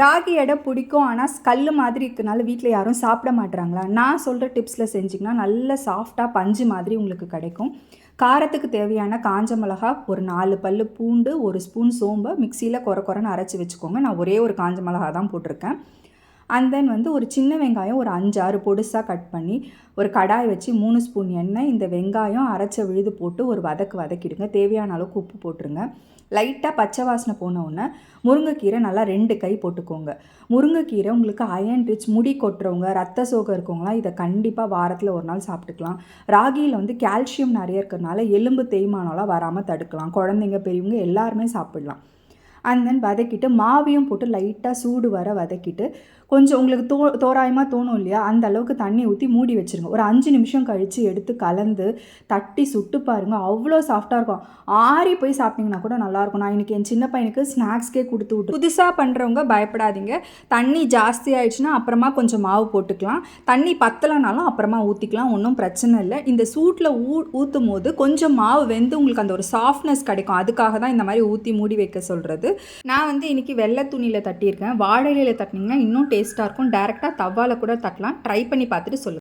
ராகி எடை பிடிக்கும் ஆனால் ஸ்கல் மாதிரி இருக்கனால வீட்டில் யாரும் சாப்பிட மாட்றாங்களா? நான் சொல்கிற டிப்ஸில் செஞ்சிங்கன்னா நல்ல சாஃப்டாக பஞ்சு மாதிரி உங்களுக்கு கிடைக்கும். காரத்துக்கு தேவையான காஞ்ச மிளகா ஒரு நாலு பல்லு பூண்டு ஒரு ஸ்பூன் சோம்பை மிக்சியில் குறை குறைன்னு அரைச்சி வச்சுக்கோங்க. நான் ஒரே ஒரு காஞ்ச மிளகா தான் போட்டிருக்கேன். அண்ட் தென் வந்து ஒரு சின்ன வெங்காயம் ஒரு அஞ்சாறு பொடுசாக கட் பண்ணி ஒரு கடாய் வச்சு மூணு ஸ்பூன் எண்ணெய் இந்த வெங்காயம் அரைச்ச விழுது போட்டு ஒரு வதக்கு வதக்கிடுங்க. தேவையான அளவுக்கு உப்பு போட்டுருங்க. லைட்டாக பச்சை வாசனை போனவுடனே முருங்கைக்கீரை நல்லா ரெண்டு கை போட்டுக்கோங்க. முருங்கைக்கீரை உங்களுக்கு அயன் ரிச் முடி கொட்டுறவங்க ரத்த சோகம் இருக்கவங்களாம் இதை கண்டிப்பாக வாரத்தில் ஒரு நாள் சாப்பிட்டுக்கலாம். ராகியில் வந்து கால்சியம் நிறைய இருக்கிறதுனால எலும்பு தேய்மானம்லாம் வராமல் தடுக்கலாம். குழந்தைங்க பெரியவங்க எல்லாருமே சாப்பிடலாம். அண்ட் தென் வதக்கிட்டு மாவையும் போட்டு லைட்டாக சூடு வர வதக்கிட்டு கொஞ்சம் உங்களுக்கு தோ தோராயமாக தோணும் இல்லையா? அந்த அளவுக்கு தண்ணி ஊற்றி மூடி வச்சுருங்க. ஒரு அஞ்சு நிமிஷம் கழித்து எடுத்து கலந்து தட்டி சுட்டு பாருங்கள் அவ்வளோ சாஃப்டாக இருக்கும். ஆறி போய் சாப்பிட்டிங்கன்னா கூட நல்லாயிருக்கும் நான் இன்றைக்கி என் சின்ன பையனுக்கு ஸ்நாக்ஸ்க்கே கொடுத்து விட்டு புதுசாக பண்ணுறவங்க பயப்படாதீங்க. தண்ணி ஜாஸ்தி ஆயிடுச்சுன்னா அப்புறமா கொஞ்சம் மாவு போட்டுக்கலாம். தண்ணி பத்தலைனாலும் அப்புறமா ஊற்றிக்கலாம் ஒன்றும் பிரச்சனை இல்லை. இந்த சூட்டில் ஊ ஊற்றும் போது கொஞ்சம் மாவு வெந்து உங்களுக்கு அந்த ஒரு சாஃப்ட்னஸ் கிடைக்கும். அதுக்காக தான் இந்த மாதிரி ஊற்றி மூடி வைக்க சொல்கிறது நான் வந்து இன்றைக்கி வெள்ளை துணியில் தட்டியிருக்கேன். வாழை இலையில் தட்டினீங்கன்னா இன்னும் டேஸ்ட்டாக இருக்கும். டேரெக்டாக தவாவில் கூட தட்டலாம். ட்ரை பண்ணி பார்த்துட்டு சொல்லுங்கள்